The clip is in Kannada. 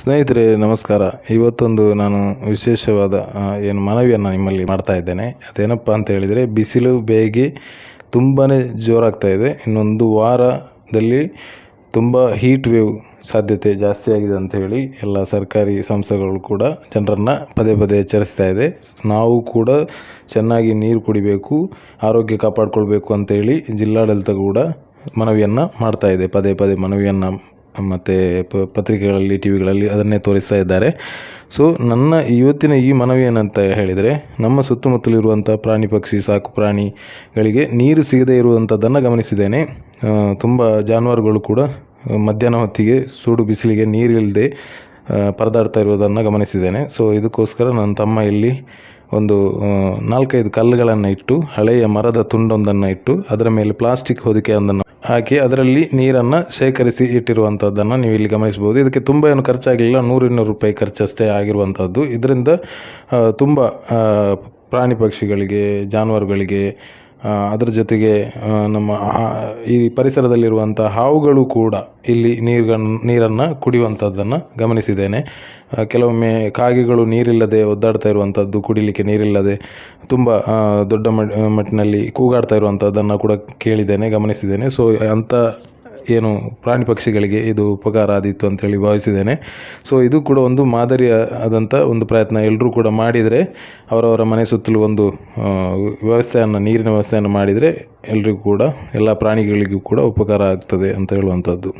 ಸ್ನೇಹಿತರೆ, ನಮಸ್ಕಾರ. ಇವತ್ತೊಂದು ನಾನು ವಿಶೇಷವಾದ ಏನು ಮನವಿಯನ್ನು ನಿಮ್ಮಲ್ಲಿ ಮಾಡ್ತಾ ಇದ್ದೇನೆ. ಅದೇನಪ್ಪ ಅಂತ ಹೇಳಿದರೆ, ಬಿಸಿಲು ಬೇಗೆ ತುಂಬಾ ಜೋರಾಗ್ತಾ ಇದೆ. ಇನ್ನೊಂದು ವಾರದಲ್ಲಿ ತುಂಬ ಹೀಟ್ ವೇವ್ ಸಾಧ್ಯತೆ ಜಾಸ್ತಿ ಆಗಿದೆ ಅಂತ ಹೇಳಿ ಎಲ್ಲ ಸರ್ಕಾರಿ ಸಂಸ್ಥೆಗಳು ಕೂಡ ಜನರನ್ನು ಪದೇ ಪದೇ ಎಚ್ಚರಿಸ್ತಾ ಇದೆ. ನಾವು ಕೂಡ ಚೆನ್ನಾಗಿ ನೀರು ಕುಡಿಬೇಕು, ಆರೋಗ್ಯ ಕಾಪಾಡಿಕೊಳ್ಬೇಕು ಅಂತೇಳಿ ಜಿಲ್ಲಾಡಳಿತ ಕೂಡ ಮನವಿಯನ್ನು ಮಾಡ್ತಾ ಇದೆ. ಪದೇ ಪದೇ ಮನವಿಯನ್ನು ಮತ್ತು ಪ, ಪತ್ರಿಕೆಗಳಲ್ಲಿ ಟಿ ವಿಗಳಲ್ಲಿ ಅದನ್ನೇ ತೋರಿಸ್ತಾ ಇದ್ದಾರೆ. ಸೊ ನನ್ನ ಇವತ್ತಿನ ಈ ಮನವಿ ಏನಂತ ಹೇಳಿದರೆ, ನಮ್ಮ ಸುತ್ತಮುತ್ತಲಿರುವಂಥ ಪ್ರಾಣಿ ಪಕ್ಷಿ, ಸಾಕು ಪ್ರಾಣಿಗಳಿಗೆ ನೀರು ಸಿಗದೇ ಇರುವಂಥದ್ದನ್ನು ಗಮನಿಸಿದ್ದೇನೆ. ತುಂಬ ಜಾನುವಾರುಗಳು ಕೂಡ ಮಧ್ಯಾಹ್ನ ಹೊತ್ತಿಗೆ ಸೂಡು ಬಿಸಿಲಿಗೆ ನೀರಿಲ್ಲದೆ ಪರದಾಡ್ತಾ ಇರುವುದನ್ನು ಗಮನಿಸಿದ್ದೇನೆ. ಸೊ ಇದಕ್ಕೋಸ್ಕರ ನನ್ನ ತಮ್ಮ ಇಲ್ಲಿ ಒಂದು ನಾಲ್ಕೈದು ಕಲ್ಲುಗಳನ್ನು ಇಟ್ಟು, ಹಳೆಯ ಮರದ ತುಂಡೊಂದನ್ನು ಇಟ್ಟು, ಅದರ ಮೇಲೆ ಪ್ಲಾಸ್ಟಿಕ್ ಹೊದಿಕೆಯೊಂದನ್ನು ಹಾಕಿ, ಅದರಲ್ಲಿ ನೀರನ್ನು ಶೇಖರಿಸಿ ಇಟ್ಟಿರುವಂಥದ್ದನ್ನು ನೀವು ಇಲ್ಲಿ ಗಮನಿಸ್ಬೋದು ಇದಕ್ಕೆ ತುಂಬ ಏನು ಖರ್ಚಾಗಲಿಲ್ಲ, ನೂರು ಇನ್ನೂರು ರೂಪಾಯಿ ಖರ್ಚಷ್ಟೇ ಆಗಿರುವಂಥದ್ದು ಇದರಿಂದ ತುಂಬ ಪ್ರಾಣಿ ಪಕ್ಷಿಗಳಿಗೆ, ಜಾನುವಾರುಗಳಿಗೆ ಅದರ ಜೊತೆಗೆ ನಮ್ಮ ಈ ಪರಿಸರದಲ್ಲಿರುವಂಥ ಹಾವುಗಳು ಕೂಡ ಇಲ್ಲಿ ನೀರುಗಳನ್ನು ನೀರನ್ನು ಕುಡಿಯುವಂಥದ್ದನ್ನು ಗಮನಿಸಿದ್ದೇನೆ. ಕೆಲವೊಮ್ಮೆ ಕಾಗೆಗಳು ನೀರಿಲ್ಲದೆ ಒದ್ದಾಡ್ತಾ ಇರುವಂಥದ್ದು ಕುಡಿಲಿಕ್ಕೆ ನೀರಿಲ್ಲದೆ ತುಂಬ ದೊಡ್ಡ ಮಟ್- ಮಟ್ಟಿನಲ್ಲಿ ಕೂಗಾಡ್ತಾ ಇರುವಂಥದ್ದನ್ನು ಕೂಡ ಕೇಳಿದ್ದೇನೆ, ಗಮನಿಸಿದ್ದೇನೆ. ಸೊ ಅಂಥ ಏನು ಪ್ರಾಣಿ ಪಕ್ಷಿಗಳಿಗೆ ಇದು ಉಪಕಾರ ಆದಿತ್ತು ಅಂತೇಳಿ ಭಾವಿಸಿದ್ದೇನೆ. ಸೊ ಇದು ಕೂಡ ಒಂದು ಮಾದರಿಯ ಆದಂಥ ಒಂದು ಪ್ರಯತ್ನ. ಎಲ್ಲರೂ ಕೂಡ ಮಾಡಿದರೆ, ಅವರವರ ಮನೆ ಸುತ್ತಲೂ ಒಂದು ವ್ಯವಸ್ಥೆಯನ್ನು, ನೀರಿನ ವ್ಯವಸ್ಥೆಯನ್ನು ಮಾಡಿದರೆ ಎಲ್ರಿಗೂ ಕೂಡ, ಎಲ್ಲ ಪ್ರಾಣಿಗಳಿಗೂ ಕೂಡ ಉಪಕಾರ ಆಗ್ತದೆ ಅಂತ ಹೇಳುವಂಥದ್ದು